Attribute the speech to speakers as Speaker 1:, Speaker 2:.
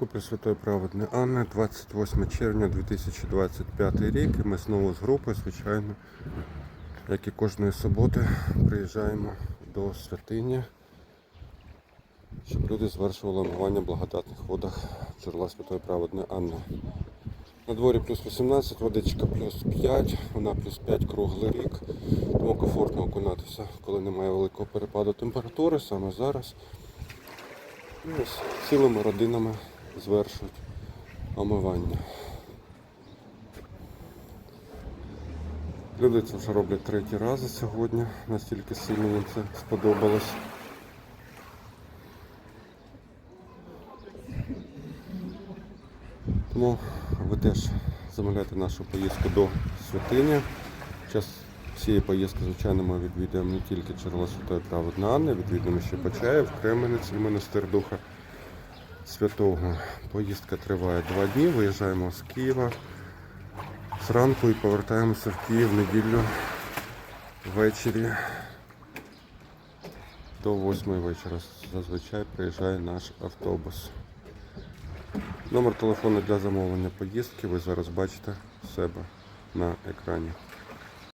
Speaker 1: ранку Пресвятої Праведної Анни, 28 червня 2025 рік. І ми знову з групою, звичайно, як і кожної суботи, приїжджаємо до святині, щоб люди звершували омивання в благодатних водах джерела Святої Праведної Анни. На дворі плюс 18, водичка плюс 5, вона плюс 5 круглий рік, тому комфортно окунатися, коли немає великого перепаду температури, саме зараз. І ось цілими родинами звершують омивання. Люди це вже роблять третій раз сьогодні, настільки сильно їм це сподобалось. Тому ви теж замовляйте нашу поїздку до святині. Час цієї поїздки, звичайно, ми відвідуємо не тільки джерело Святої Праведної Анни, відвідуємо ще Почаїв, Кременець і монастир Духа Святого. Поїздка триває два дні, виїжджаємо з Києва зранку і повертаємося в Київ неділю ввечері до 8 вечора. Зазвичай приїжджає наш автобус. Номер телефону для замовлення поїздки ви зараз бачите себе на екрані.